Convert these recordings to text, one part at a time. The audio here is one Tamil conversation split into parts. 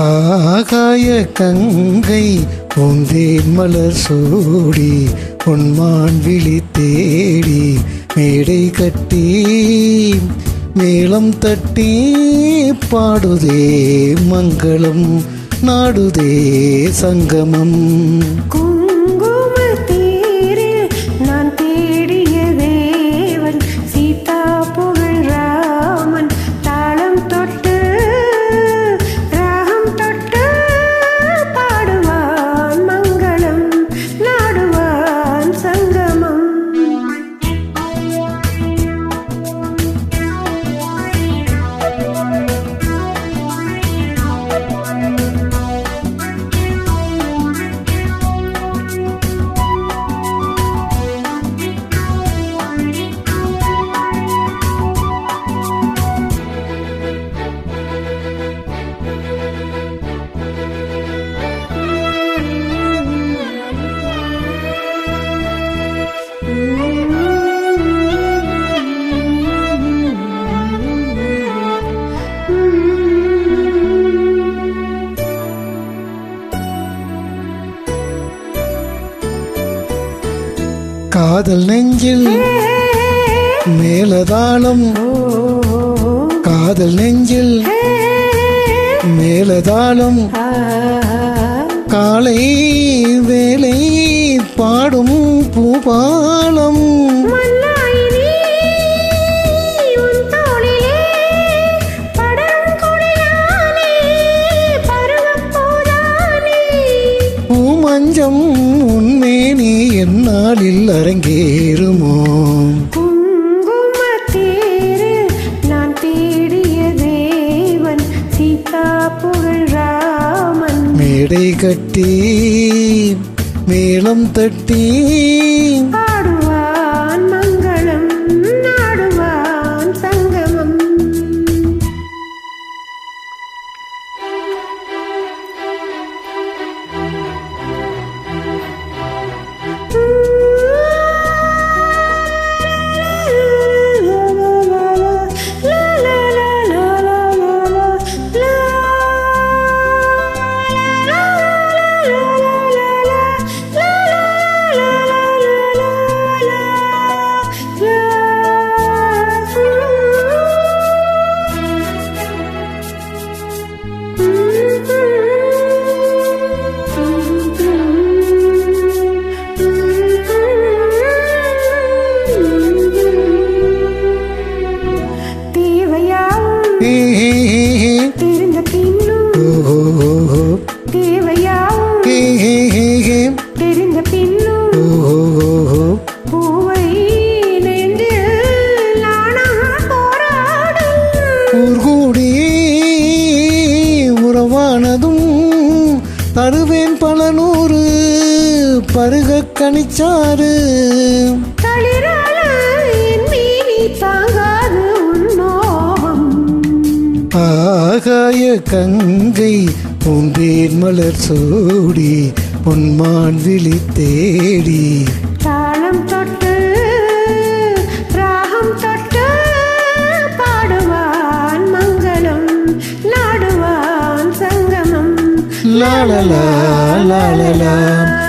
ஆகாய கங்கை பூந்தேன் மலர் சூடி பொன்மான் விழி தேடி மேடை கட்டி மேளம் தட்டி பாடுதே மங்களம் நாடுதே சங்கமம். காதல் நெஞ்சில் மேலதாளம். காதல் நெஞ்சில் மேலதாளம். காலை வேலை பாடும் பூபாலம். பூமஞ்சம் உன்மேனி என்னாலில் அரங்கேறுமோ? மேடை கட்டி மேளம் தட்டி பாடுவான் பருக மோகம் ஆகாய கங்கை பூந்தேன் மலர் சூடி பொன்மான் விழி தேடி. தாளம் தொட்டு ராகம் தொட்டு பாடுவான் மங்களம் நாடுவான் சங்கமம். லாலலா லாலலா லாலலா லாலலா.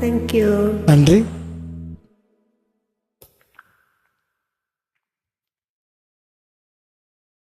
தேங்க்யூ நன்றி.